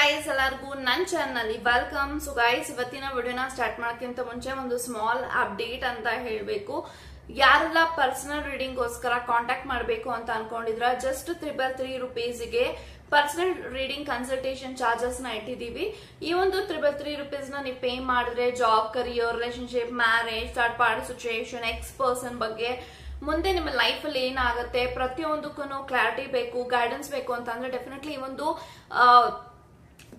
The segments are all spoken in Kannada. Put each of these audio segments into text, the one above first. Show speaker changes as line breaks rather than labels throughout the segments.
ಗೈಸ್ ಎಲ್ಲರಿಗೂ ನನ್ನ ಚಾನಲ್ ವೆಲ್ಕಮ್ ಸೊ ಗೈಸ್ ಇವತ್ತಿನ ವಿಡಿಯೋನ ಸ್ಟಾರ್ಟ್ ಮಾಡೋಕ್ಕಿಂತ ಮುಂಚೆ ಒಂದು ಸ್ಮಾಲ್ ಅಪ್ಡೇಟ್ ಅಂತ ಹೇಳಬೇಕು. ಯಾರೆಲ್ಲ ಪರ್ಸನಲ್ ರೀಡಿಂಗ್ಗೋಸ್ಕರ ಕಾಂಟ್ಯಾಕ್ಟ್ ಮಾಡಬೇಕು ಅಂತ ಅನ್ಕೊಂಡಿದ್ರ ಜಸ್ಟ್ ತ್ರಿಬಲ್ ತ್ರೀ ರುಪೀಸ್ಗೆ ಪರ್ಸನಲ್ ರೀಡಿಂಗ್ ಕನ್ಸಲ್ಟೇಷನ್ ಚಾರ್ಜಸ್ನ ಇಟ್ಟಿದೀವಿ. ಈ ಒಂದು ತ್ರಿಬಲ್ ತ್ರೀ ರುಪೀಸ್ನ ನೀವು ಪೇ ಮಾಡಿದ್ರೆ job career relationship marriage third party situation ex person ಬಗ್ಗೆ ಮುಂದೆ ನಿಮ್ಮ ಲೈಫ್ ಅಲ್ಲಿ ಏನಾಗುತ್ತೆ ಪ್ರತಿಯೊಂದಕ್ಕೂ ಕ್ಲಾರಿಟಿ ಬೇಕು ಗೈಡೆನ್ಸ್ ಬೇಕು ಅಂತಂದ್ರೆ ಡೆಫಿನೆಟ್ಲಿ ಈ ಒಂದು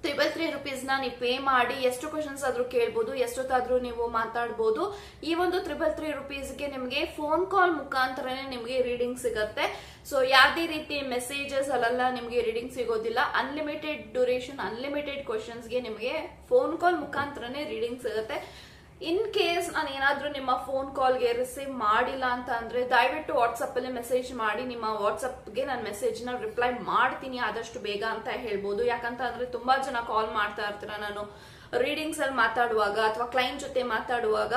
ತ್ರಿಬಲ್ ತ್ರೀ ರುಪೀಸ್ನ ನೀವು ಪೇ ಮಾಡಿ ಎಷ್ಟು ಕ್ವಶನ್ಸ್ ಆದ್ರೂ ಕೇಳ್ಬೋದು, ಎಷ್ಟೊತ್ತಾದ್ರೂ ನೀವು ಮಾತಾಡ್ಬೋದು. ಈ ಒಂದು ತ್ರಿಬಲ್ ತ್ರೀ ರುಪೀಸ್ಗೆ ನಿಮಗೆ ಫೋನ್ ಕಾಲ್ ಮುಖಾಂತರನೇ ನಿಮಗೆ ರೀಡಿಂಗ್ ಸಿಗುತ್ತೆ. ಸೊ ಯಾವುದೇ ರೀತಿ ಮೆಸೇಜಸ್ ಅಲ್ಲೆಲ್ಲ ನಿಮಗೆ ರೀಡಿಂಗ್ ಸಿಗೋದಿಲ್ಲ. ಅನ್ಲಿಮಿಟೆಡ್ ಡ್ಯೂರೇಷನ್ ಅನ್ಲಿಮಿಟೆಡ್ ಕ್ವಶನ್ಸ್ಗೆ ನಿಮಗೆ ಫೋನ್ ಕಾಲ್ ಮುಖಾಂತರನೇ ರೀಡಿಂಗ್ ಸಿಗುತ್ತೆ. ಇನ್ ಕೇಸ್ ನಾನು ಏನಾದ್ರೂ ನಿಮ್ಮ ಫೋನ್ ಕಾಲ್ಗೆ ರಿಸೀವ್ ಮಾಡಿಲ್ಲ ಅಂತ ಅಂದರೆ ದಯವಿಟ್ಟು ವಾಟ್ಸಪ್ಪಲ್ಲಿ ಮೆಸೇಜ್ ಮಾಡಿ, ನಿಮ್ಮ ವಾಟ್ಸಪ್ಗೆ ನಾನು ಮೆಸೇಜ್ನ ರಿಪ್ಲೈ ಮಾಡ್ತೀನಿ, ಆದಷ್ಟು ಬೇಗ ಅಂತ ಹೇಳ್ಬೋದು. ಯಾಕಂತ ಅಂದ್ರೆ ತುಂಬಾ ಜನ ಕಾಲ್ ಮಾಡ್ತಾ ಇರ್ತೀರ. ನಾನು ರೀಡಿಂಗ್ಸ್ ಅಲ್ಲಿ ಮಾತಾಡುವಾಗ ಅಥವಾ ಕ್ಲೈಂಟ್ ಜೊತೆ ಮಾತಾಡುವಾಗ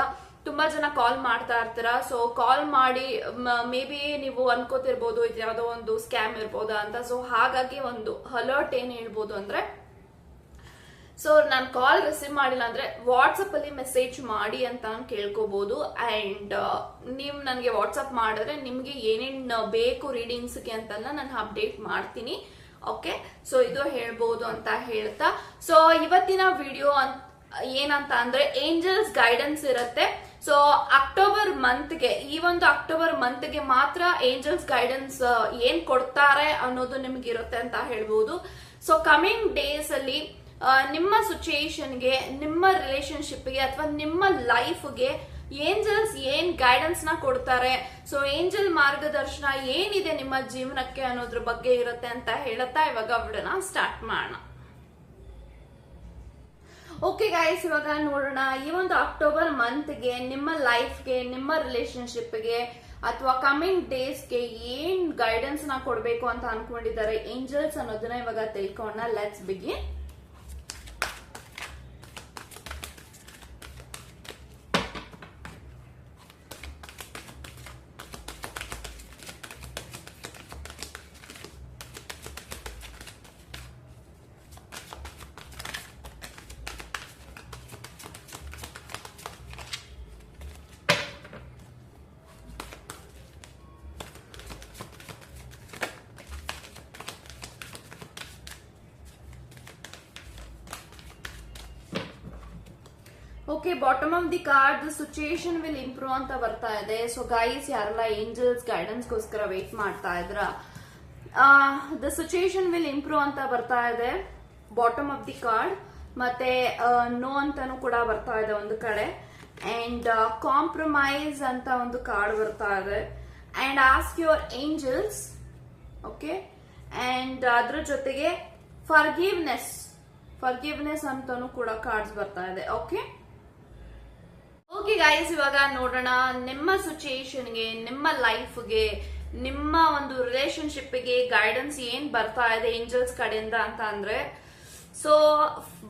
ತುಂಬಾ ಜನ ಕಾಲ್ ಮಾಡ್ತಾ ಇರ್ತೀರ. ಸೊ ಕಾಲ್ ಮಾಡಿ, ಮೇ ಬಿ ನೀವು ಅನ್ಕೋತಿರ್ಬೋದು ಇದು ಯಾವುದೋ ಒಂದು ಸ್ಕ್ಯಾಮ್ ಇರ್ಬೋದಾ ಅಂತ. ಸೊ ಹಾಗಾಗಿ ಒಂದು ಅಲರ್ಟ್ ಏನು ಹೇಳ್ಬೋದು ಅಂದ್ರೆ ಸೊ ನಾನು ಕಾಲ್ ರಿಸೀವ್ ಮಾಡಿಲ್ಲ ಅಂದ್ರೆ ವಾಟ್ಸಪ್ ಅಲ್ಲಿ ಮೆಸೇಜ್ ಮಾಡಿ ಅಂತ ಕೇಳ್ಕೋಬಹುದು ಅಂಡ್ ನೀವು ನನಗೆ ವಾಟ್ಸಪ್ ಮಾಡಿದ್ರೆ ನಿಮ್ಗೆ ಏನೇನ್ ಬೇಕು ರೀಡಿಂಗ್ಸ್ಗೆ ಅಂತೆಲ್ಲ ನಾನು ಅಪ್ಡೇಟ್ ಮಾಡ್ತೀನಿ. ಓಕೆ ಸೊ ಇದು ಹೇಳ್ಬೋದು ಅಂತ ಹೇಳ್ತಾ. ಸೊ ಇವತ್ತಿನ ವಿಡಿಯೋ ಏನಂತ ಅಂದ್ರೆ ಏಂಜಲ್ಸ್ ಗೈಡೆನ್ಸ್ ಇರುತ್ತೆ. ಸೊ ಅಕ್ಟೋಬರ್ ಮಂತ್ಗೆ ಈ ಒಂದು ಅಕ್ಟೋಬರ್ ಮಂತ್ಗೆ ಮಾತ್ರ ಏಂಜಲ್ಸ್ ಗೈಡೆನ್ಸ್ ಏನ್ ಕೊಡ್ತಾರೆ ಅನ್ನೋದು ನಿಮ್ಗೆ ಇರುತ್ತೆ ಅಂತ ಹೇಳ್ಬೋದು. ಸೊ ಕಮಿಂಗ್ ಡೇಸ್ ಅಲ್ಲಿ ನಿಮ್ಮ ಸಿಚುಯೇಷನ್ಗೆ ನಿಮ್ಮ ರಿಲೇಶನ್ಶಿಪ್ಗೆ ಅಥವಾ ನಿಮ್ಮ ಲೈಫ್ಗೆ ಏಂಜಲ್ಸ್ ಏನ್ ಗೈಡೆನ್ಸ್ನ ಕೊಡ್ತಾರೆ? ಸೊ ಏಂಜಲ್ ಮಾರ್ಗದರ್ಶನ ಏನಿದೆ ನಿಮ್ಮ ಜೀವನಕ್ಕೆ ಅನ್ನೋದ್ರ ಬಗ್ಗೆ ಇರುತ್ತೆ ಅಂತ ಹೇಳುತ್ತಾ ಇವಾಗ ಅವಳನ್ನ ಸ್ಟಾರ್ಟ್ ಮಾಡೋಣ. ಓಕೆ ಗಾಯ್ಸ್ ಇವಾಗ ನೋಡೋಣ. ಈ ಒಂದು ಅಕ್ಟೋಬರ್ ಮಂತ್ಗೆ ನಿಮ್ಮ ಲೈಫ್ಗೆ ನಿಮ್ಮ ರಿಲೇಶನ್ಶಿಪ್ಗೆ ಅಥವಾ ಕಮಿಂಗ್ ಡೇಸ್ಗೆ ಏನ್ ಗೈಡೆನ್ಸ್ನ ಕೊಡ್ಬೇಕು ಅಂತ ಅನ್ಕೊಂಡಿದ್ದಾರೆ ಏಂಜಲ್ಸ್ ಅನ್ನೋದನ್ನ ಇವಾಗ ತಿಳ್ಕೊಂಡ ಲೆಟ್ಸ್ ಬಿಗಿ okay bottom of the card the situation will improve ಅಂತ ಬರ್ತಾ ಇದೆ. ಸೊ ಗೈಸ್ ಯಾರೆಲ್ಲ ಏಂಜಲ್ಸ್ ಗೈಡೆನ್ಸ್ ಗೋಸ್ಕರ ವೇಟ್ ಮಾಡ್ತಾ ಇದ್ರ? ದ ಸಿಚುಯೇಷನ್ ವಿಲ್ ಇಂಪ್ರೂವ್ ಅಂತ ಬರ್ತಾ ಇದೆ. ಬಾಟಮ್ ಆಫ್ ದಿ ಕಾರ್ಡ್ ಮತ್ತೆ ನೋ ಅಂತಾನು ಕೂಡ ಬರ್ತಾ ಇದೆ ಒಂದು ಕಡೆ. ಅಂಡ್ ಕಾಂಪ್ರಮೈಸ್ ಅಂತ ಒಂದು ಕಾರ್ಡ್ ಬರ್ತಾ ಇದೆ. And ask your angels okay and ಅದ್ರ ಜೊತೆಗೆ ಫರ್ಗಿವ್ನೆಸ್ ಫರ್ಗಿವ್ನೆಸ್ ಅಂತಾನು ಕೂಡ ಕಾರ್ಡ್ಸ್ ಬರ್ತಾ ಇದೆ ಓಕೆ ಓಕೆ ಗೈಸ್ ಇವಾಗ ನೋಡೋಣ ನಿಮ್ಮ ಸಿಚುಯೇಷನ್ಗೆ ನಿಮ್ಮ ಲೈಫ್ಗೆ ನಿಮ್ಮ ಒಂದು ರಿಲೇಶನ್ಶಿಪ್ಗೆ ಗೈಡೆನ್ಸ್ ಏನ್ ಬರ್ತಾ ಇದೆ ಏಂಜಲ್ಸ್ ಕಡೆಯಿಂದ ಅಂತ ಅಂದ್ರೆ so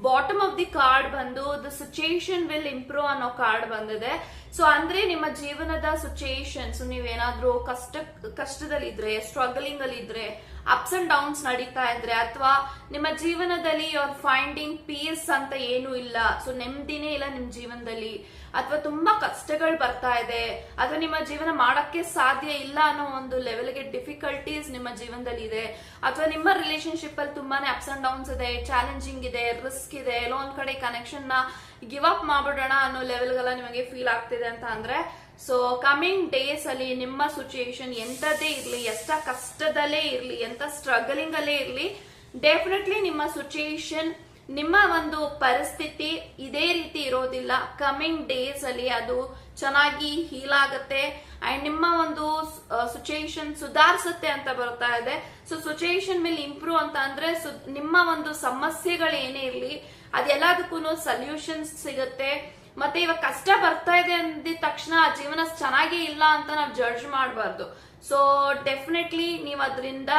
bottom of the card ಬಂದು ದ ಸಿಚುಯೇಷನ್ ವಿಲ್ ಇಂಪ್ರೂವ್ ಅನ್ನೋ ಕಾರ್ಡ್ ಬಂದಿದೆ. ಸೊ ಅಂದ್ರೆ ನಿಮ್ಮ ಜೀವನದ ಸಿಚುಯೇಷನ್ಸ್ ನೀವೇನಾದ್ರೂ ಕಷ್ಟ ಕಷ್ಟದಲ್ಲಿ ಇದ್ರೆ ಸ್ಟ್ರಗಲಿಂಗ್ ಅಲ್ಲಿ ಇದ್ರೆ ಅಪ್ಸ್ ಅಂಡ್ ಡೌನ್ಸ್ ನಡೀತಾ ಇದ್ರೆ, ಅಥವಾ ನಿಮ್ಮ ಜೀವನದಲ್ಲಿ ಯುವರ್ ಫೈಂಡಿಂಗ್ ಪೀಸ್ ಅಂತ ಏನು ಇಲ್ಲ. ಸೊ ನೆಮ್ಮದಿನೇ ಇಲ್ಲ ನಿಮ್ ಜೀವನದಲ್ಲಿ. ಅಥವಾ ತುಂಬಾ ಕಷ್ಟಗಳು ಬರ್ತಾ ಇದೆ, ಅಥವಾ ನಿಮ್ಮ ಜೀವನ ಮಾಡಕ್ಕೆ ಸಾಧ್ಯ ಇಲ್ಲ ಅನ್ನೋ ಒಂದು ಲೆವೆಲ್ಗೆ ಡಿಫಿಕಲ್ಟೀಸ್ ನಿಮ್ಮ ಜೀವನದಲ್ಲಿ ಇದೆ, ಅಥವಾ ನಿಮ್ಮ ರಿಲೇಶನ್ಶಿಪ್ ಅಲ್ಲಿ ತುಂಬಾನೇ ಅಪ್ಸ್ ಅಂಡ್ ಡೌನ್ಸ್ ಇದೆ ಚಾಲೆಂಜಿಂಗ್ ಇದೆ ರಿಸ್ಕ್ ಇದೆ, ಎಲ್ಲೋ ಒಂದ್ ಕಡೆ ಕನೆಕ್ಷನ್ನ ಗಿವ್ ಅಪ್ ಮಾಡ್ಬಿಡೋಣ ಅನ್ನೋ ಲೆವೆಲ್ಗೆಲ್ಲ ನಿಮಗೆ ಫೀಲ್ ಆಗ್ತಿದೆ ಅಂತ ಅಂದ್ರೆ ಸೊ ಕಮಿಂಗ್ ಡೇಸ್ ಅಲ್ಲಿ ನಿಮ್ಮ ಸಿಚುಯೇಷನ್ ಎಂತದೇ ಇರ್ಲಿ, ಎಷ್ಟ ಕಷ್ಟದಲ್ಲೇ ಇರ್ಲಿ ಎಂತ ಸ್ಟ್ರಗಲಿಂಗ್ ಅಲ್ಲೇ ಇರ್ಲಿ ಡೆಫಿನೆಟ್ಲಿ ನಿಮ್ಮ ಸಿಚುಯೇಷನ್ ನಿಮ್ಮ ಒಂದು ಪರಿಸ್ಥಿತಿ ಇದೇ ರೀತಿ ಇರೋದಿಲ್ಲ. ಕಮಿಂಗ್ ಡೇಸ್ ಅಲ್ಲಿ ಅದು ಚೆನ್ನಾಗಿ ಹೀಲ್ ಆಗುತ್ತೆ. ಅಂಡ್ ನಿಮ್ಮ ಒಂದು ಸಿಚುಯೇಷನ್ ಸುಧಾರಿಸುತ್ತೆ ಅಂತ ಬರ್ತಾ ಇದೆ. ಸೊ ಸಿಚುಯೇಷನ್ ಮೇಲೆ ಇಂಪ್ರೂವ್ ಅಂತ ಅಂದ್ರೆ ನಿಮ್ಮ ಒಂದು ಸಮಸ್ಯೆಗಳು ಏನೇ ಇರಲಿ ಅದೆಲ್ಲದಕ್ಕೂ ಸೊಲ್ಯೂಷನ್ಸ್ ಸಿಗುತ್ತೆ. ಮತ್ತೆ ಇವಾಗ ಕಷ್ಟ ಬರ್ತಾ ಇದೆ ಅಂದಿದ ತಕ್ಷಣ ಆ ಜೀವನ ಚೆನ್ನಾಗೇ ಇಲ್ಲ ಅಂತ ನಾವು ಜಡ್ಜ್ ಮಾಡಬಾರ್ದು. ಸೊ ಡೆಫಿನೆಟ್ಲಿ ನೀವು ಅದರಿಂದ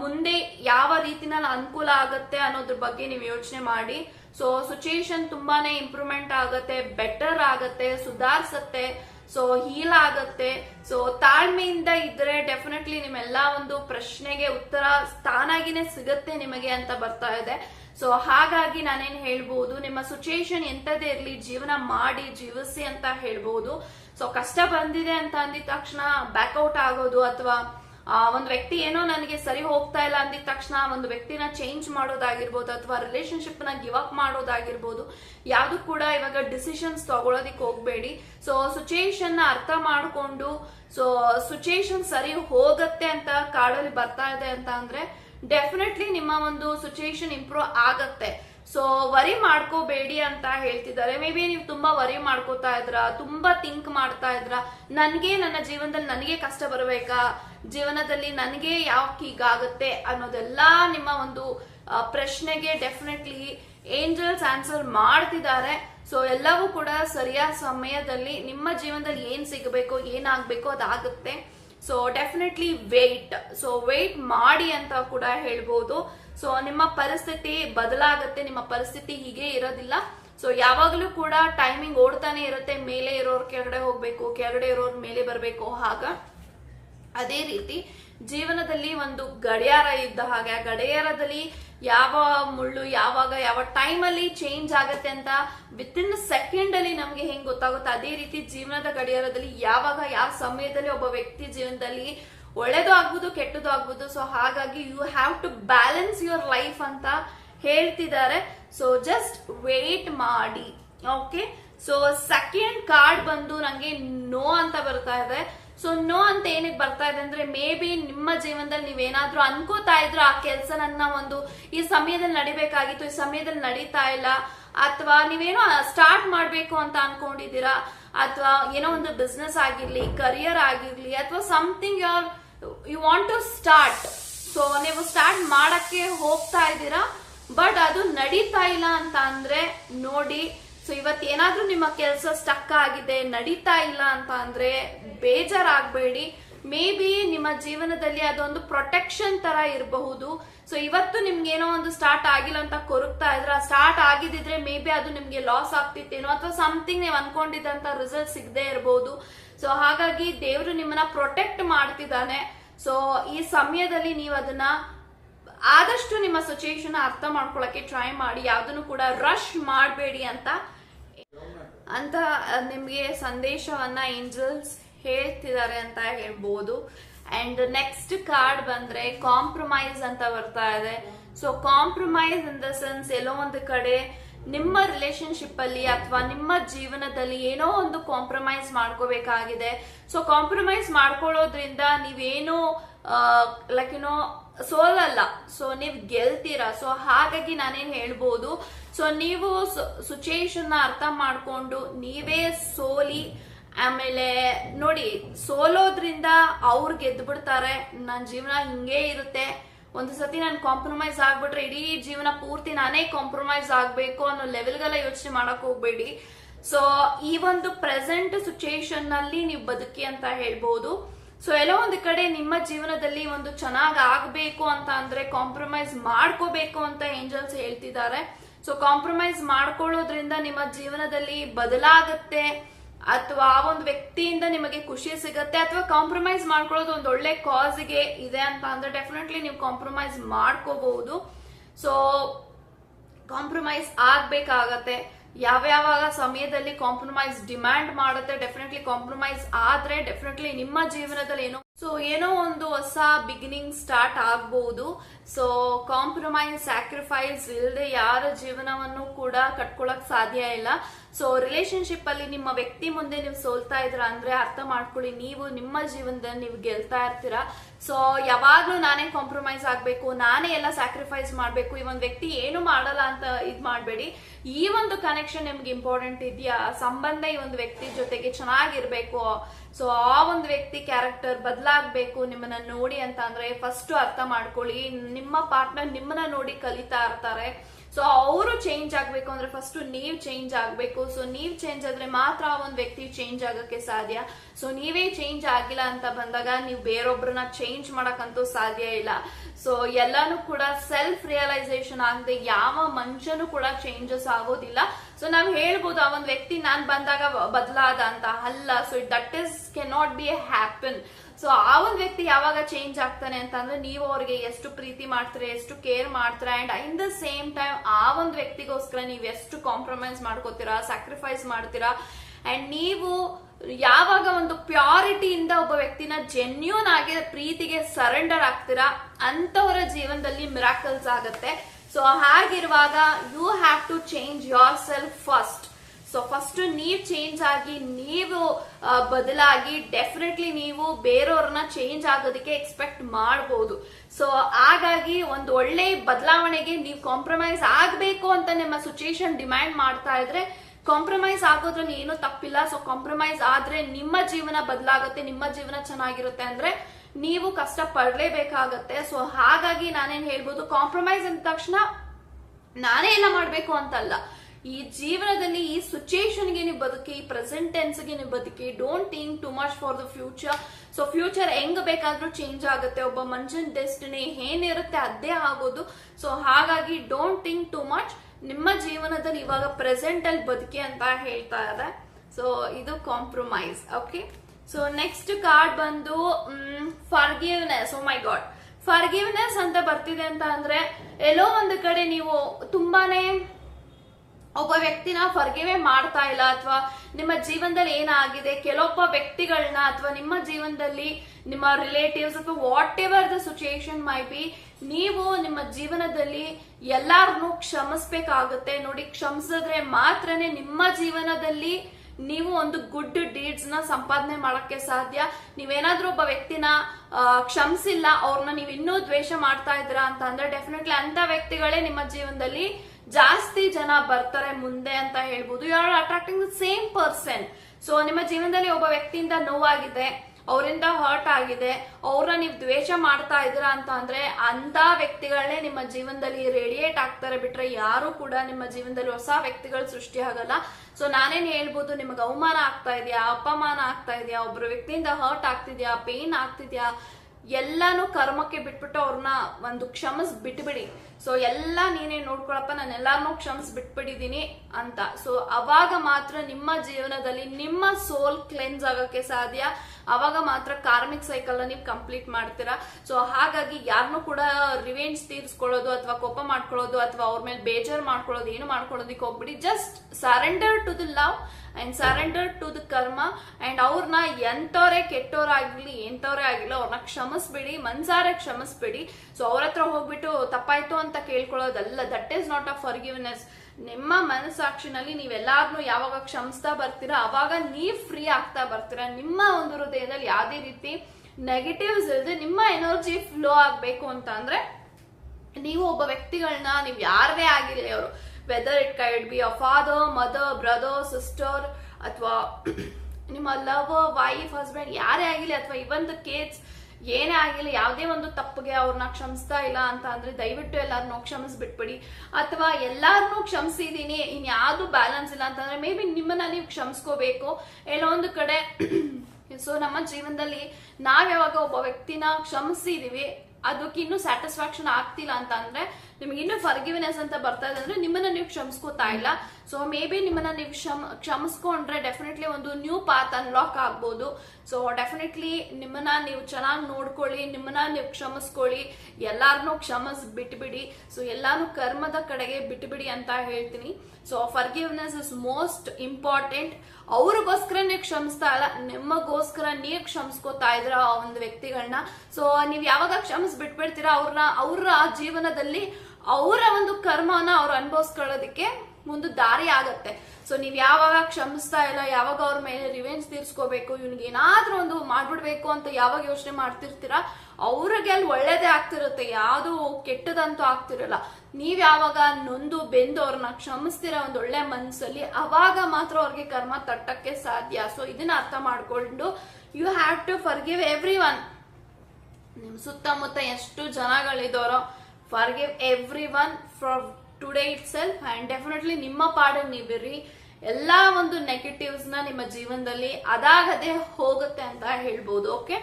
ಮುಂದೆ ಯಾವ ರೀತಿನಲ್ಲಿ ಅನುಕೂಲ ಆಗುತ್ತೆ ಅನ್ನೋದ್ರ ಬಗ್ಗೆ ನೀವು ಯೋಚನೆ ಮಾಡಿ. ಸೊ ಸಿಚುಯೇಷನ್ ತುಂಬಾನೇ ಇಂಪ್ರೂವ್ಮೆಂಟ್ ಆಗುತ್ತೆ ಬೆಟರ್ ಆಗುತ್ತೆ, ಸುಧಾರಿಸುತ್ತೆ ಸೊ ಹೀಲ್ ಆಗತ್ತೆ. ಸೊ ತಾಳ್ಮೆಯಿಂದ ಇದ್ರೆ ಡೆಫಿನೆಟ್ಲಿ ನಿಮ್ಮೆಲ್ಲಾ ಒಂದು ಪ್ರಶ್ನೆಗೆ ಉತ್ತರ ತಾನಾಗಿನೇ ಸಿಗತ್ತೆ ನಿಮಗೆ ಅಂತ ಬರ್ತಾ ಇದೆ. ಸೊ ಹಾಗಾಗಿ ನಾನೇನ್ ಹೇಳ್ಬಹುದು ನಿಮ್ಮ ಸಿಚುಯೇಷನ್ ಎಂತದೇ ಇರ್ಲಿ, ಜೀವನ ಮಾಡಿ, ಜೀವಿಸಿ ಅಂತ ಹೇಳ್ಬಹುದು ಸೊ ಕಷ್ಟ ಬಂದಿದೆ ಅಂತ ಅಂದಿದ ತಕ್ಷಣ ಬ್ಯಾಕ್ಔಟ್ ಆಗೋದು ಅಥವಾ ಒಂದು ವ್ಯಕ್ತಿ ಏನೋ ನನಗೆ ಸರಿ ಹೋಗ್ತಾ ಇಲ್ಲ ಅಂದಿದ ತಕ್ಷಣ ಒಂದು ವ್ಯಕ್ತಿನ ಚೇಂಜ್ ಮಾಡೋದಾಗಿರ್ಬೋದು ಅಥವಾ ರಿಲೇಶನ್ಶಿಪ್ನ ಗಿವ್ ಅಪ್ ಮಾಡೋದಾಗಿರ್ಬೋದು, ಯಾವುದು ಕೂಡ ಇವಾಗ ಡಿಸಿಷನ್ಸ್ ತಗೊಳೋದಿಕ್ ಹೋಗ್ಬೇಡಿ. ಸೊ ಸಿಚುಯೇಷನ್ ಅರ್ಥ ಮಾಡಿಕೊಂಡು ಸೊ ಸಿಚುಯೇಷನ್ ಸರಿ ಹೋಗತ್ತೆ ಅಂತ ಕಾಡಲ್ಲಿ ಬರ್ತಾ ಇದೆ ಅಂತ ಅಂದ್ರೆ ಡೆಫಿನೆಟ್ಲಿ ನಿಮ್ಮ ಒಂದು ಸಿಚುಯೇಷನ್ ಇಂಪ್ರೂವ್ ಆಗತ್ತೆ. ಸೊ ವರಿ ಮಾಡ್ಕೋಬೇಡಿ ಅಂತ ಹೇಳ್ತಿದ್ದಾರೆ. ಮೇ ಬಿ ನೀವು ತುಂಬಾ ವರಿ ಮಾಡ್ಕೋತಾ ಇದ್ರ, ತುಂಬಾ ಥಿಂಕ್ ಮಾಡ್ತಾ ಇದ್ರ. ನನ್ಗೆ ನನ್ನ ಜೀವನದಲ್ಲಿ ನನಗೆ ಕಷ್ಟ ಬರಬೇಕಾ? ಜೀವನದಲ್ಲಿ ನನಗೆ ಯಾಕೆ ಹೀಗಾಗತ್ತೆ ಅನ್ನೋದೆಲ್ಲ ನಿಮ್ಮ ಒಂದು ಪ್ರಶ್ನೆಗೆ ಡೆಫಿನೆಟ್ಲಿ ಏಂಜಲ್ಸ್ ಆನ್ಸರ್ ಮಾಡ್ತಿದ್ದಾರೆ. ಸೊ ಎಲ್ಲವೂ ಕೂಡ ಸರಿಯಾದ ಸಮಯದಲ್ಲಿ ನಿಮ್ಮ ಜೀವನದಲ್ಲಿ ಏನ್ ಸಿಗಬೇಕು ಏನಾಗಬೇಕು ಅದಾಗುತ್ತೆ. So definitely wait so wait ಮಾಡಿ ಅಂತ ಕೂಡ ಹೇಳ್ಬೋದು. ಸೊ ನಿಮ್ಮ ಪರಿಸ್ಥಿತಿ ಬದಲಾಗತ್ತೆ, ನಿಮ್ಮ ಪರಿಸ್ಥಿತಿ ಹೀಗೆ ಇರೋದಿಲ್ಲ. ಸೊ ಯಾವಾಗಲೂ ಕೂಡ ಟೈಮಿಂಗ್ ಓಡ್ತಾನೆ ಇರುತ್ತೆ, ಮೇಲೆ ಇರೋರ್ ಕೆಳಗಡೆ ಹೋಗ್ಬೇಕು, ಕೆಳಗಡೆ ಇರೋರ್ ಮೇಲೆ ಬರಬೇಕು, ಹಾಗ? ಅದೇ ರೀತಿ ಜೀವನದಲ್ಲಿ ಒಂದು ಗಡಿಯಾರ ಇದ್ದ ಹಾಗೆ, ಆ ಗಡಿಯಾರದಲ್ಲಿ ಯಾವ ಮುಳ್ಳು, ಯಾವಾಗ, ಯಾವ ಟೈಮಲ್ಲಿ ಚೇಂಜ್ ಆಗತ್ತೆ ಅಂತ ವಿತ್ ಇನ್ ಸೆಕೆಂಡ್ ಅಲ್ಲಿ ನಮ್ಗೆ ಹೆಂಗ್ ಗೊತ್ತಾಗುತ್ತೆ? ಅದೇ ರೀತಿ ಜೀವನದ ಗಡಿಯಾರದಲ್ಲಿ ಯಾವಾಗ, ಯಾವ ಸಮಯದಲ್ಲಿ ಒಬ್ಬ ವ್ಯಕ್ತಿ ಜೀವನದಲ್ಲಿ ಒಳ್ಳೇದು ಆಗ್ಬೋದು, ಕೆಟ್ಟದು ಆಗ್ಬೋದು ಸೊ ಹಾಗಾಗಿ you have to balance your life ಅಂತ ಹೇಳ್ತಿದ್ದಾರೆ. ಸೊ ಜಸ್ಟ್ ವೇಟ್ ಮಾಡಿ ಓಕೆ ಸೊ ಸೆಕೆಂಡ್ ಕಾರ್ಡ್ ಬಂದು ನಂಗೆ ನೋ ಅಂತ ಬರ್ತಾ ಇದೆ. ಸೊ ನೋ ಅಂತ ಏನಕ್ಕೆ ಬರ್ತಾ ಇದೆ ಅಂದ್ರೆ ಮೇ ಬಿ ನಿಮ್ಮ ಜೀವನದಲ್ಲಿ ನೀವೇನಾದ್ರೂ ಅನ್ಕೋತಾ ಇದ್ರು ಆ ಕೆಲಸ ನನ್ನ ಒಂದು ಈ ಸಮಯದಲ್ಲಿ ನಡಿಬೇಕಾಗಿತ್ತು, ಈ ಸಮಯದಲ್ಲಿ ನಡೀತಾ ಇಲ್ಲ, ಅಥವಾ ನೀವೇನೋ ಸ್ಟಾರ್ಟ್ ಮಾಡ್ಬೇಕು ಅಂತ ಅನ್ಕೊಂಡಿದ್ದೀರಾ, ಅಥವಾ ಏನೋ ಒಂದು ಬಿಸ್ನೆಸ್ ಆಗಿರ್ಲಿ ಕರಿಯರ್ ಆಗಿರ್ಲಿ, ಅಥವಾ something you are you want to start so ನೀವು ಸ್ಟಾರ್ಟ್ ಮಾಡಕ್ಕೆ ಹೋಗ್ತಾ ಇದ್ದೀರಾ ಬಟ್ ಅದು ನಡೀತಾ ಇಲ್ಲ ಅಂತ ಅಂದ್ರೆ, ನೋಡಿ ಸೊ ಇವತ್ತು ಏನಾದ್ರೂ ನಿಮ್ಮ ಕೆಲಸ ಸ್ಟಕ್ ಆಗಿದೆ, ನಡೀತಾ ಇಲ್ಲ ಅಂತ ಅಂದ್ರೆ ಬೇಜಾರಾಗಬೇಡಿ. ಮೇ ಬಿ ನಿಮ್ಮ ಜೀವನದಲ್ಲಿ ಅದೊಂದು ಪ್ರೊಟೆಕ್ಷನ್ ತರ ಇರಬಹುದು. ಸೊ ಇವತ್ತು ನಿಮ್ಗೆ ಏನೋ ಒಂದು ಸ್ಟಾರ್ಟ್ ಆಗಿಲ್ಲ ಅಂತ ಕೊರಗ್ತಾ ಇದ್ರೆ ಸ್ಟಾರ್ಟ್ ಆಗಿದ್ರೆ ಮೇ ಬಿ ಅದು ನಿಮ್ಗೆ ಲಾಸ್ ಆಗ್ತಿತ್ತೇನೋ ಅಥವಾ ಸಮಥಿಂಗ್ ನೀವು ಅನ್ಕೊಂಡಿದ್ದಂತ ರಿಸಲ್ಟ್ ಸಿಗದೆ ಇರಬಹುದು ಸೊ ಹಾಗಾಗಿ ದೇವರು ನಿಮ್ಮನ್ನ ಪ್ರೊಟೆಕ್ಟ್ ಮಾಡ್ತಿದ್ದಾನೆ. ಸೊ ಈ ಸಮಯದಲ್ಲಿ ನೀವು ಅದನ್ನ ಆದಷ್ಟು ನಿಮ್ಮ ಸಿಚುಯೇಷನ್ ಅರ್ಥ ಮಾಡ್ಕೊಳಕ್ಕೆ ಟ್ರೈ ಮಾಡಿ, ಯಾವ್ದನ್ನು ಕೂಡ ರಶ್ ಮಾಡಬೇಡಿ ಅಂತ. ಅಂತ ನಿಮಗೆ ಸಂದೇಶವನ್ನ ಏಂಜಲ್ಸ್ ಹೇಳ್ತಿದ್ದಾರೆ ಅಂತ ಹೇಳ್ಬೋದು. ಅಂಡ್ ನೆಕ್ಸ್ಟ್ ಕಾರ್ಡ್ ಬಂದ್ರೆ ಕಾಂಪ್ರಮೈಸ್ ಅಂತ ಬರ್ತಾ ಇದೆ. So compromise in the sense ಎಲ್ಲೋ ಒಂದು ಕಡೆ ನಿಮ್ಮ ರಿಲೇಶನ್ಶಿಪ್ ಅಲ್ಲಿ ಅಥವಾ ನಿಮ್ಮ ಜೀವನದಲ್ಲಿ ಏನೋ ಒಂದು ಕಾಂಪ್ರಮೈಸ್ ಮಾಡ್ಕೋಬೇಕಾಗಿದೆ. ಸೊ ಕಾಂಪ್ರಮೈಸ್ ಮಾಡ್ಕೊಳ್ಳೋದ್ರಿಂದ ನೀವೇನು ಲೈಕ್ ಯುನೋ ಸೋಲಲ್ಲ. ಸೊ ನೀವ್ ಗೆಲ್ತೀರಾ? ಸೊ ಹಾಗಾಗಿ ನಾನೇನ್ ಹೇಳ್ಬೋದು ಸೊ ನೀವು ಸಿಚುಯೇಷನ್ ಅರ್ಥ ಮಾಡ್ಕೊಂಡು ನೀವೇ ಸೋಲಿ, ಆಮೇಲೆ ನೋಡಿ, ಸೋಲೋದ್ರಿಂದ ಅವ್ರು ಗೆದ್ದು ಬಿಡ್ತಾರೆ ನನ್ನ ಜೀವನ ಹಿಂಗೆ ಇರುತ್ತೆ. ಒಂದು ಸತಿ ನಾನು ಕಾಂಪ್ರಮೈಸ್ ಆಗ್ಬಿಟ್ರೆ ಇಡೀ ಜೀವನ ಪೂರ್ತಿ ನಾನೇ ಕಾಂಪ್ರಮೈಸ್ ಆಗ್ಬೇಕು ಅನ್ನೋ ಲೆವೆಲ್ಗೆಲ್ಲ ಯೋಚನೆ ಮಾಡಕ್ ಹೋಗ್ಬೇಡಿ. ಸೊ ಈ ಒಂದು ಪ್ರೆಸೆಂಟ್ ಸಿಚುಯೇಷನ್ನಲ್ಲಿ ನೀವು ಬದುಕಿ ಅಂತ ಹೇಳ್ಬೋದು. ಸೊ ಎಲ್ಲೋ ಒಂದು ಕಡೆ ನಿಮ್ಮ ಜೀವನದಲ್ಲಿ ಒಂದು ಚೆನ್ನಾಗ್ ಆಗ್ಬೇಕು ಅಂತ ಅಂದ್ರೆ ಕಾಂಪ್ರಮೈಸ್ ಮಾಡ್ಕೋಬೇಕು ಅಂತ ಏಂಜಲ್ಸ್ ಹೇಳ್ತಿದ್ದಾರೆ. ಸೊ ಕಾಂಪ್ರಮೈಸ್ ಮಾಡ್ಕೊಳ್ಳೋದ್ರಿಂದ ನಿಮ್ಮ ಜೀವನದಲ್ಲಿ ಬದಲಾಗತ್ತೆ ಅಥವಾ ಆ ಒಂದು ವ್ಯಕ್ತಿಯಿಂದ ನಿಮಗೆ ಖುಷಿ ಸಿಗುತ್ತೆ ಅಥವಾ ಕಾಂಪ್ರಮೈಸ್ ಮಾಡ್ಕೊಳ್ಳೋದು ಒಂದು ಒಳ್ಳೆ ಕಾಸ್ಗೆ ಇದೆ ಅಂತ ಅಂದ್ರೆ ಡೆಫಿನೆಟ್ಲಿ ನೀವು ಕಾಂಪ್ರಮೈಸ್ ಮಾಡ್ಕೋಬಹುದು. ಸೊ ಕಾಂಪ್ರಮೈಸ್ ಆಗ್ಬೇಕಾಗತ್ತೆ. ಯಾವ್ಯಾವ ಸಮಯದಲ್ಲಿ ಕಾಂಪ್ರಮೈಸ್ ಡಿಮ್ಯಾಂಡ್ ಮಾಡುತ್ತೆ ಡೆಫಿನೆಟ್ಲಿ ಕಾಂಪ್ರಮೈಸ್ ಆದ್ರೆ ಡೆಫಿನೆಟ್ಲಿ ನಿಮ್ಮ ಜೀವನದಲ್ಲಿ ಏನೋ ಸೊ ಏನೋ ಒಂದು ಹೊಸ ಬಿಗಿನಿಂಗ್ ಸ್ಟಾರ್ಟ್ ಆಗ್ಬಹುದು ಸೊ ಕಾಂಪ್ರಮೈಸ್ ಸ್ಯಾಕ್ರಿಫೈಸ್ ಇಲ್ಲದೆ ಯಾರ ಜೀವನವನ್ನು ಕೂಡ ಕಟ್ಕೊಳಕ್ ಸಾಧ್ಯ ಇಲ್ಲ. ಸೊ ರಿಲೇಶನ್ಶಿಪ್ ಅಲ್ಲಿ ನಿಮ್ಮ ವ್ಯಕ್ತಿ ಮುಂದೆ ನೀವು ಸೋಲ್ತಾ ಇದ್ರ ಅಂದ್ರೆ ಅರ್ಥ ಮಾಡ್ಕೊಳ್ಳಿ, ನೀವು ನಿಮ್ಮ ಜೀವನದಲ್ಲಿ ನೀವು ಗೆಲ್ತಾ ಇರ್ತೀರಾ. ಸೊ ಯಾವಾಗ್ಲೂ ನಾನೇ ಕಾಂಪ್ರಮೈಸ್ ಆಗ್ಬೇಕು, ನಾನೇ ಎಲ್ಲ ಸ್ಯಾಕ್ರಿಫೈಸ್ ಮಾಡ್ಬೇಕು, ಈ ಒಂದು ವ್ಯಕ್ತಿ ಏನು ಮಾಡಲ್ಲ ಅಂತ ಇದ್ ಮಾಡ್ಬೇಡಿ. ಈ ಒಂದು ಕನೆಕ್ಷನ್ ನಿಮ್ಗೆ ಇಂಪಾರ್ಟೆಂಟ್ ಇದೆಯಾ? ಸಂಬಂಧ ಈ ಒಂದು ವ್ಯಕ್ತಿ ಜೊತೆಗೆ ಚೆನ್ನಾಗಿರ್ಬೇಕು. ಸೊ ಆ ಒಂದು ವ್ಯಕ್ತಿ ಕ್ಯಾರೆಕ್ಟರ್ ಬದಲಾಗಬೇಕು, ನಿಮ್ಮನ್ನ ನೋಡಿ ಅಂತ ಅಂದ್ರೆ ಫಸ್ಟ್ ಅರ್ಥ ಮಾಡ್ಕೊಳ್ಳಿ. ನಿಮ್ಮ ಪಾರ್ಟ್ನರ್ ನಿಮ್ಮನ್ನ ನೋಡಿ ಕಲಿತಾ ಇರ್ತಾರೆ. ಸೊ ಅವರು ಚೇಂಜ್ ಆಗ್ಬೇಕು ಅಂದ್ರೆ ಫಸ್ಟ್ ನೀವ್ ಚೇಂಜ್ ಆಗ್ಬೇಕು. ಸೊ ನೀವ್ ಚೇಂಜ್ ಆದ್ರೆ ಮಾತ್ರ ಆ ಒಂದು ವ್ಯಕ್ತಿ ಚೇಂಜ್ ಆಗಕ್ಕೆ ಸಾಧ್ಯ. ಸೊ ನೀವೇ ಚೇಂಜ್ ಆಗಿಲ್ಲ ಅಂತ ಬಂದಾಗ ನೀವು ಬೇರೊಬ್ಬರನ್ನ ಚೇಂಜ್ ಮಾಡಕ್ಕಂತೂ ಸಾಧ್ಯ ಇಲ್ಲ. ಸೊ ಎಲ್ಲಾನು ಕೂಡ ಸೆಲ್ಫ್ ರಿಯಲೈಸೇಷನ್ ಆಗದೆ ಯಾವ ಮನುಷ್ಯನು ಕೂಡ ಚೇಂಜಸ್ ಆಗೋದಿಲ್ಲ. ಸೊ ನಾವ್ ಹೇಳ್ಬೋದು, ಆ ಒಂದು ವ್ಯಕ್ತಿ ನಾನ್ ಬಂದಾಗ ಬದಲಾದ ಅಂತ. ಅಲ್ಲ so that is cannot be a happen so ಆ ಒಂದು ವ್ಯಕ್ತಿ ಯಾವಾಗ ಚೇಂಜ್ ಆಗ್ತಾನೆ ಅಂತ ಅಂದ್ರೆ ನೀವು ಅವ್ರಿಗೆ ಎಷ್ಟು ಪ್ರೀತಿ ಮಾಡ್ತೀರಾ, ಎಷ್ಟು ಕೇರ್ ಮಾಡ್ತೀರಾ and in the same time ಆ ಒಂದು ವ್ಯಕ್ತಿಗೋಸ್ಕರ ನೀವು ಎಷ್ಟು ಕಾಂಪ್ರಮೈಸ್ ಮಾಡ್ಕೋತೀರಾ ಸ್ಯಾಕ್ರಿಫೈಸ್ ಮಾಡ್ತೀರಾ ಅಂಡ್ ನೀವು ಯಾವಾಗ ಒಂದು ಪ್ಯೂರಿಟಿಯಿಂದ ಒಬ್ಬ ವ್ಯಕ್ತಿನ ಜೆನ್ಯೂನ್ ಆಗಿ ಪ್ರೀತಿಗೆ ಸರೆಂಡರ್ ಆಗ್ತೀರಾ, ಅಂತವರ ಜೀವನದಲ್ಲಿ ಮಿರಾಕಲ್ಸ್ ಆಗುತ್ತೆ. ಸೊ ಹಾಗಿರುವಾಗ you have to change yourself first so first ನೀವು ಚೇಂಜ್ ಆಗಿ, ನೀವು ಬದಲಾಗಿ ಡೆಫಿನೆಟ್ಲಿ ನೀವು ಬೇರೆಯವ್ರನ್ನ ಚೇಂಜ್ ಆಗೋದಕ್ಕೆ ಎಕ್ಸ್ಪೆಕ್ಟ್ ಮಾಡಬಹುದು ಸೊ ಹಾಗಾಗಿ ಒಂದು ಒಳ್ಳೆ ಬದಲಾವಣೆಗೆ ನೀವು ಕಾಂಪ್ರಮೈಸ್ ಆಗಬೇಕು ಅಂತ ನಿಮ್ಮ ಸಿಚುಯೇಷನ್ ಡಿಮ್ಯಾಂಡ್ ಮಾಡ್ತಾ ಇದ್ರೆ ಕಾಂಪ್ರಮೈಸ್ ಆಗೋದ್ರಲ್ಲಿ ಏನೂ ತಪ್ಪಿಲ್ಲ. ಸೊ ಕಾಂಪ್ರಮೈಸ್ ಆದ್ರೆ ನಿಮ್ಮ ಜೀವನ ಬದಲಾಗುತ್ತೆ, ನಿಮ್ಮ ಜೀವನ ಚೆನ್ನಾಗಿರುತ್ತೆ ಅಂದ್ರೆ ನೀವು ಕಷ್ಟ ಪಡ್ಲೇಬೇಕಾಗತ್ತೆ ಸೊ ಹಾಗಾಗಿ ನಾನೇನ್ ಹೇಳ್ಬೋದು ಕಾಂಪ್ರಮೈಸ್ ಅಂದ ತಕ್ಷಣ ನಾನೇ ಎಲ್ಲ ಮಾಡ್ಬೇಕು ಅಂತಲ್ಲ. ಈ ಜೀವನದಲ್ಲಿ ಈ ಸಿಚುಯೇಷನ್ಗೆ ನೀವು ಬದುಕಿ ಪ್ರೆಸೆಂಟ್ ಟೆನ್ಸ್ಗೆ ನೀವು ಬದುಕಿ don't think too much for the future so future ಹೆಂಗ್ ಬೇಕಾದ್ರೂ ಚೇಂಜ್ ಆಗುತ್ತೆ. ಒಬ್ಬ ಮನುಷ್ಯನ ಡೆಸ್ಟಿನಿ ಏನಿರುತ್ತೆ ಅದೇ ಆಗೋದು. ಸೊ ಹಾಗಾಗಿ ಡೋಂಟ್ ಥಿಂಕ್ ಟು ಮಚ್ ನಿಮ್ಮ ಜೀವನದಲ್ಲಿ ಇವಾಗ ಪ್ರೆಸೆಂಟ್ ಅಲ್ಲಿ ಬದುಕಿ ಅಂತ ಹೇಳ್ತಾ ಇದೆ ಸೊ ಇದು compromise okay so next card ಬಂದು forgiveness oh my god forgiveness ಅಂತ ಬರ್ತಿದೆ ಅಂತ ಅಂದ್ರೆ, ಎಲ್ಲೋ ಒಂದು ಕಡೆ ನೀವು ತುಂಬಾನೇ ಒಬ್ಬ ವ್ಯಕ್ತಿನ ಫರ್ಗಿವೆ ಮಾಡ್ತಾ ಇಲ್ಲ ಅಥವಾ ನಿಮ್ಮ ಜೀವನದಲ್ಲಿ ಏನಾಗಿದೆ, ಕೆಲವೊಬ್ಬ ವ್ಯಕ್ತಿಗಳನ್ನ ಅಥವಾ ನಿಮ್ಮ ಜೀವನದಲ್ಲಿ ನಿಮ್ಮ ರಿಲೇಟಿವ್ಸ್ ಅಥವಾ whatever the situation may be ನೀವು ನಿಮ್ಮ ಜೀವನದಲ್ಲಿ ಎಲ್ಲಾರನ್ನೂ ಕ್ಷಮಿಸ್ಬೇಕಾಗುತ್ತೆ. ನೋಡಿ, ಕ್ಷಮಿಸಿದ್ರೆ ಮಾತ್ರನೇ ನಿಮ್ಮ ಜೀವನದಲ್ಲಿ ನೀವು ಒಂದು ಗುಡ್ ಡೀಡ್ಸ್ನ ಸಂಪಾದನೆ ಮಾಡಕ್ಕೆ ಸಾಧ್ಯ. ನೀವೇನಾದ್ರೂ ಒಬ್ಬ ವ್ಯಕ್ತಿನ ಕ್ಷಮಿಸಿಲ್ಲ, ಅವ್ರನ್ನ ನೀವು ಇನ್ನೂ ದ್ವೇಷ ಮಾಡ್ತಾ ಇದ್ದೀರಾ ಅಂತ ಅಂದ್ರೆ ಡೆಫಿನೆಟ್ಲಿ ಅಂತ ವ್ಯಕ್ತಿಗಳೇ ನಿಮ್ಮ ಜೀವನದಲ್ಲಿ ಜಾಸ್ತಿ ಜನ ಬರ್ತಾರೆ ಮುಂದೆ ಅಂತ ಹೇಳ್ಬೋದು. You are attracting the same person so ನಿಮ್ಮ ಜೀವನದಲ್ಲಿ ಒಬ್ಬ ವ್ಯಕ್ತಿಯಿಂದ ನೋವಾಗಿದೆ, ಅವರಿಂದ ಹರ್ಟ್ ಆಗಿದೆ, ಅವ್ರನ್ನ ನೀವು ದ್ವೇಷ ಮಾಡ್ತಾ ಇದ್ದೀರಾ ಅಂತ ಅಂದ್ರೆ ಅಂತ ವ್ಯಕ್ತಿಗಳನ್ನೇ ನಿಮ್ಮ ಜೀವನದಲ್ಲಿ ರೇಡಿಯೇಟ್ ಆಗ್ತಾರೆ ಬಿಟ್ರೆ ಯಾರು ಕೂಡ ನಿಮ್ಮ ಜೀವನದಲ್ಲಿ ಹೊಸ ವ್ಯಕ್ತಿಗಳು ಸೃಷ್ಟಿ ಆಗಲ್ಲ. ಸೊ ನಾನೇನ್ ಹೇಳ್ಬೋದು, ನಿಮಗೆ ಅವಮಾನ ಆಗ್ತಾ ಇದೆಯಾ, ಅಪಮಾನ ಆಗ್ತಾ ಇದೆಯಾ, ಒಬ್ರು ವ್ಯಕ್ತಿಯಿಂದ ಹರ್ಟ್ ಆಗ್ತಿದ್ಯಾ ಪೇನ್ ಆಗ್ತಿದ್ಯಾ, ಎಲ್ಲಾನು ಕರ್ಮಕ್ಕೆ ಬಿಟ್ಬಿಟ್ಟು ಅವ್ರನ್ನ ಒಂದು ಕ್ಷಮಿಸ್ ಬಿಟ್ಬಿಡಿ. ಸೊ ಎಲ್ಲ ನೀನೇ ನೋಡ್ಕೊಳಪ್ಪ ನಾನು ಎಲ್ಲಾರನ್ನೂ ಕ್ಷಮಿಸ್ ಬಿಟ್ಬಿಟ್ಟಿದೀನಿ ಅಂತ. ಸೊ ಅವಾಗ ಮಾತ್ರ ನಿಮ್ಮ ಜೀವನದಲ್ಲಿ ನಿಮ್ಮ ಸೋಲ್ ಕ್ಲೆನ್ಸ್ ಆಗೋಕ್ಕೆ ಸಾಧ್ಯ. ಅವಾಗ ಮಾತ್ರ ಕಾರ್ಮಿಕ್ ಸೈಕಲ್ ನೀವು ಕಂಪ್ಲೀಟ್ ಮಾಡ್ತೀರಾ. ಸೊ ಹಾಗಾಗಿ ಯಾರನ್ನೂ ಕೂಡ ರಿವೆಂಜ್ ತೀರ್ಸ್ಕೊಳ್ಳೋದು ಅಥವಾ ಕೋಪ ಮಾಡ್ಕೊಳ್ಳೋದು ಅಥವಾ ಅವ್ರ ಮೇಲೆ ಬೇಜಾರ್ ಮಾಡ್ಕೊಳ್ಳೋದು, ಏನು ಮಾಡ್ಕೊಳ್ಳೋದಕ್ಕೆ ಹೋಗ್ಬಿಡಿ. Just surrender to the love and surrender to the karma and ಅವ್ರನ್ನ ಎಂಥವರೇ ಕೆಟ್ಟೋರಾಗ್ಲಿ ಎಂಥವರೇ ಆಗಿಲ್ಲ ಅವ್ರನ್ನ ಕ್ಷಮಿಸ್ಬಿಡಿ, ಮನ್ಸಾರೆ ಕ್ಷಮಿಸ್ಬಿಡಿ. ಸೊ ಅವ್ರ ಹತ್ರ ಹೋಗ್ಬಿಟ್ಟು ತಪ್ಪಾಯ್ತು ಅಂತ ಕೇಳ್ಕೊಳ್ಳೋದಲ್ಲ. That is not a forgiveness ನಿಮ್ಮ ಮನಸ್ಸಾಕ್ಷಿನಲ್ಲಿ ನೀವೆಲ್ಲಾರನ್ನೂ ಯಾವಾಗ ಕ್ಷಮಿಸ್ತಾ ಬರ್ತೀರಾ ಅವಾಗ ನೀವ್ ಫ್ರೀ ಆಗ್ತಾ ಬರ್ತೀರಾ. ನಿಮ್ಮ ಒಂದು ಹೃದಯದಲ್ಲಿ ಯಾವುದೇ ರೀತಿ ನೆಗೆಟಿವ್ಸ್ ಇಲ್ಲದೆ ನಿಮ್ಮ ಎನರ್ಜಿ ಫ್ಲೋ ಆಗ್ಬೇಕು ಅಂತ ಅಂದ್ರೆ ನೀವು ಒಬ್ಬ ವ್ಯಕ್ತಿಗಳನ್ನ ನೀವು ಯಾರದೇ ಆಗಿರಲಿ ಅವರು whether it could be a father mother brother sister ಅಥವಾ ನಿಮ್ಮ ಲವ್ ವೈಫ್ ಹಸ್ಬೆಂಡ್ ಯಾರೇ ಆಗಿರಲಿ ಅಥವಾ ಇವನ್ ದ ಕೇಸ್ ಏನೇ ಆಗಿಲ್ಲ, ಯಾವುದೇ ಒಂದು ತಪ್ಪಿಗೆ ಅವ್ರನ್ನ ಕ್ಷಮಿಸ್ತಾ ಇಲ್ಲ ಅಂತ ಅಂದ್ರೆ ದಯವಿಟ್ಟು ಎಲ್ಲಾರನ್ನೂ ಕ್ಷಮಿಸ್ಬಿಟ್ಬಿಡಿ. ಅಥವಾ ಎಲ್ಲಾರನ್ನೂ ಕ್ಷಮಿಸಿದೀನಿ ಇನ್ಯಾವುದು ಬ್ಯಾಲೆನ್ಸ್ ಇಲ್ಲ ಅಂತಂದ್ರೆ ಮೇ ಬಿ ನಿಮ್ಮನ್ನ ನೀವು ಕ್ಷಮಿಸ್ಕೋಬೇಕು. ಎಲ್ಲೋ ಒಂದು ಕಡೆ ಸೊ ನಮ್ಮ ಜೀವನದಲ್ಲಿ ನಾವ್ ಯಾವಾಗ ಒಬ್ಬ ವ್ಯಕ್ತಿನ ಕ್ಷಮಿಸಿದೀವಿ, ಅದಕ್ಕೆ ಇನ್ನೂ ಸ್ಯಾಟಿಸ್ಫ್ಯಾಕ್ಷನ್ ಆಗ್ತಿಲ್ಲ ಅಂತ ಅಂದ್ರೆ ನಿಮ್ಗೆ ಇನ್ನೂ ಫರ್ಗಿವ್ನೆಸ್ ಅಂತ ಬರ್ತಾ ಇದೆ ಅಂದ್ರೆ ನಿಮ್ಮನ್ನ ನೀವು ಕ್ಷಮಿಸ್ಕೋತಾ ಇಲ್ಲ. ಸೊ ಮೇ ಬಿ ನಿಮ್ಮನ್ನ ನೀವು ಕ್ಷಮ, ಕ್ಷಮಿಸ್ಕೊಂಡ್ರೆ ಡೆಫಿನೆಟ್ಲಿ ಒಂದು ನ್ಯೂ ಪಾತ್ ಅನ್ಲಾಕ್ ಆಗ್ಬೋದು. ಸೊ ಡೆಫಿನೆಟ್ಲಿ ನಿಮ್ಮನ್ನ ನೀವು ಚೆನ್ನಾಗಿ ನೋಡ್ಕೊಳ್ಳಿ, ನಿಮ್ಮನ್ನ ನೀವು ಕ್ಷಮಿಸ್ಕೊಳ್ಳಿ. ಎಲ್ಲಾರನ್ನೂ ಕ್ಷಮಿಸ್ ಬಿಟ್ಬಿಡಿ. ಸೊ ಎಲ್ಲಾನು ಕರ್ಮದ ಕಡೆಗೆ ಬಿಟ್ಬಿಡಿ ಅಂತ ಹೇಳ್ತೀನಿ. So forgiveness is most important ಅವ್ರಿಗೋಸ್ಕರ ನೀವು ಕ್ಷಮಿಸ್ತಾ ಇಲ್ಲ, ನಿಮ್ಮಗೋಸ್ಕರ ನೀವು ಕ್ಷಮಿಸ್ಕೋತಾ ಇದ್ರ ಆ ಒಂದು ವ್ಯಕ್ತಿಗಳನ್ನ ಸೊ ನೀವು ಯಾವಾಗ ಕ್ಷಮಿಸ್ ಬಿಟ್ಬಿಡ್ತೀರಾ, ಅವ್ರನ್ನ, ಅವ್ರ ಜೀವನದಲ್ಲಿ ಅವರ ಒಂದು ಕರ್ಮನ ಅವ್ರು ಅನುಭವಿಸ್ಕೊಳ್ಳೋದಕ್ಕೆ ಒಂದು ದಾರಿ ಆಗತ್ತೆ. ಸೊ ನೀವ್ ಯಾವಾಗ ಕ್ಷಮಿಸ್ತಾ ಇಲ್ಲ, ಯಾವಾಗ ಅವ್ರ ಮೇಲೆ ರಿವೆಂಜ್ ತೀರ್ಸ್ಕೋಬೇಕು, ಇವ್ನಿಗೆ ಏನಾದ್ರೂ ಒಂದು ಮಾಡ್ಬಿಡ್ಬೇಕು ಅಂತ ಯಾವಾಗ ಯೋಚನೆ ಮಾಡ್ತಿರ್ತೀರ, ಅವ್ರಿಗೆ ಅಲ್ಲಿ ಒಳ್ಳೇದೇ ಆಗ್ತಿರುತ್ತೆ, ಯಾವುದು ಕೆಟ್ಟದಂತೂ ಆಗ್ತಿರಲ್ಲ. ನೀವ್ ಯಾವಾಗ ನೊಂದು ಬೆಂದು ಅವ್ರನ್ನ ಕ್ಷಮಿಸ್ತೀರ ಒಂದ್ ಒಳ್ಳೆ ಮನ್ಸಲ್ಲಿ, ಅವಾಗ ಮಾತ್ರ ಅವ್ರಿಗೆ ಕರ್ಮ ತಟ್ಟಕ್ಕೆ ಸಾಧ್ಯ. ಸೊ ಇದನ್ನ ಅರ್ಥ ಮಾಡ್ಕೊಂಡು you have to forgive everyone ನಿಮ್ ಸುತ್ತಮುತ್ತ ಎಷ್ಟು ಜನಗಳಿದಾರೋ forgive everyone from today itself and definitely ನಿಮ್ಮ ಪಾಡಿಗೆ ನೀವಿರ್ರಿ ಎಲ್ಲಾ ಒಂದು ನೆಗೆಟಿವ್ಸ್ನ ನಿಮ್ಮ ಜೀವನದಲ್ಲಿ ಅದಾಗದೆ ಹೋಗುತ್ತೆ ಅಂತ ಹೇಳ್ಬೋದು ಓಕೆ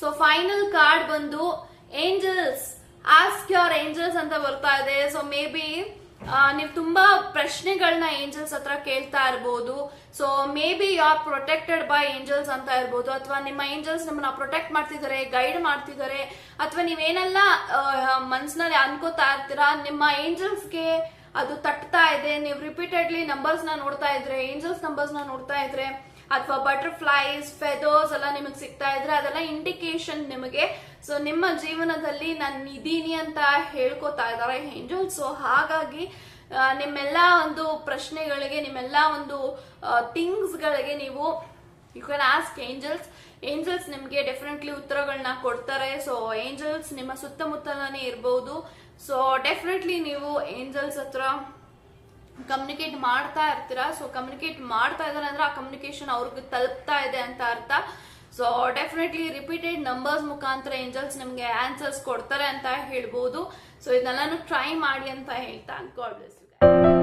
ಸೊ ಫೈನಲ್ ಕಾರ್ಡ್ ಬಂದು ಏಂಜಲ್ಸ್ ಆಸ್ಕ್ ಯೋರ್ ಏಂಜಲ್ಸ್ ಅಂತ ಬರ್ತಾ ಇದೆ. ಸೊ ಮೇ ಬಿ ನೀವು ತುಂಬಾ ಪ್ರಶ್ನೆಗಳನ್ನ ಏಂಜಲ್ಸ್ ಹತ್ರ ಕೇಳ್ತಾ ಇರ್ಬೋದು. So maybe you are protected by angels ಅಂತ ಇರ್ಬೋದು. ಅಥವಾ ನಿಮ್ಮ ಏಂಜಲ್ಸ್ ನಿಮ್ಮನ್ನ ಪ್ರೊಟೆಕ್ಟ್ ಮಾಡ್ತಿದ್ದಾರೆ ಗೈಡ್ ಮಾಡ್ತಿದ್ದಾರೆ ಅಥವಾ ನೀವೇನೆಲ್ಲ ಮನ್ಸಿನಲ್ಲಿ ಅನ್ಕೋತಾ ಇರ್ತೀರಾ, ನಿಮ್ಮ ಏಂಜಲ್ಸ್ಗೆ ಅದು ತಟ್ತಾ ಇದೆ. ನೀವು ರಿಪೀಟೆಡ್ಲಿ ನಂಬರ್ಸ್ನ ನೋಡ್ತಾ ಇದ್ರೆ ಏಂಜಲ್ಸ್ ನಂಬರ್ಸ್ನ ನೋಡ್ತಾ ಇದ್ರೆ ಅಥವಾ ಬಟರ್ಫ್ಲೈಸ್ ಫೆದರ್ಸ್ ಎಲ್ಲ ನಿಮಗೆ ಸಿಗ್ತಾ ಇದ್ರೆ ಅದೆಲ್ಲ ಇಂಡಿಕೇಶನ್ ನಿಮಗೆ. ಸೊ ನಿಮ್ಮ ಜೀವನದಲ್ಲಿ ನಾನು ಇದ್ದೀನಿ ಅಂತ ಹೇಳ್ಕೊತಾ ಇದ್ದಾರೆ ಏಂಜಲ್ ಸೊ ಹಾಗಾಗಿ ನಿಮ್ಮೆಲ್ಲ ಒಂದು ಪ್ರಶ್ನೆಗಳಿಗೆ, ನಿಮ್ಮೆಲ್ಲ ಒಂದು ಥಿಂಗ್ಸ್ ಗಳಿಗೆ ನೀವು you can ask angels angels ನಿಮಗೆ ಡೆಫಿನೆಟ್ಲಿ ಉತ್ತರಗಳನ್ನ ಕೊಡ್ತಾರೆ. ಸೊ ಏಂಜಲ್ಸ್ ನಿಮ್ಮ ಸುತ್ತಮುತ್ತಲೇ ಇರಬಹುದು ಸೊ ಡೆಫಿನೆಟ್ಲಿ ನೀವು ಏಂಜಲ್ಸ್ ಹತ್ರ ಕಮ್ಯುನಿಕೇಟ್ ಮಾಡ್ತಾ ಇರ್ತೀರಾ? ಸೊ ಕಮ್ಯುನಿಕೇಟ್ ಮಾಡ್ತಾ ಇದ್ದಾರೆ ಅಂದ್ರೆ ಆ ಕಮ್ಯುನಿಕೇಶನ್ ಅವ್ರಿಗೆ ತಲುಪ್ತಾ ಇದೆ ಅಂತ ಅರ್ಥ. ಸೊ ಡೆಫಿನೆಟ್ಲಿ ರಿಪೀಟೆಡ್ ನಂಬರ್ಸ್ ಮುಖಾಂತರ ಏಂಜಲ್ಸ್ ನಿಮ್ಗೆ ಆನ್ಸರ್ಸ್ ಕೊಡ್ತಾರೆ ಅಂತ ಹೇಳ್ಬೋದು. ಸೊ ಇದನ್ನೆಲ್ಲಾನು ಟ್ರೈ ಮಾಡಿ ಅಂತ ಹೇಳ್ತಾ ಗಾಡ್ ಬ್ಲೆಸ್ ಯು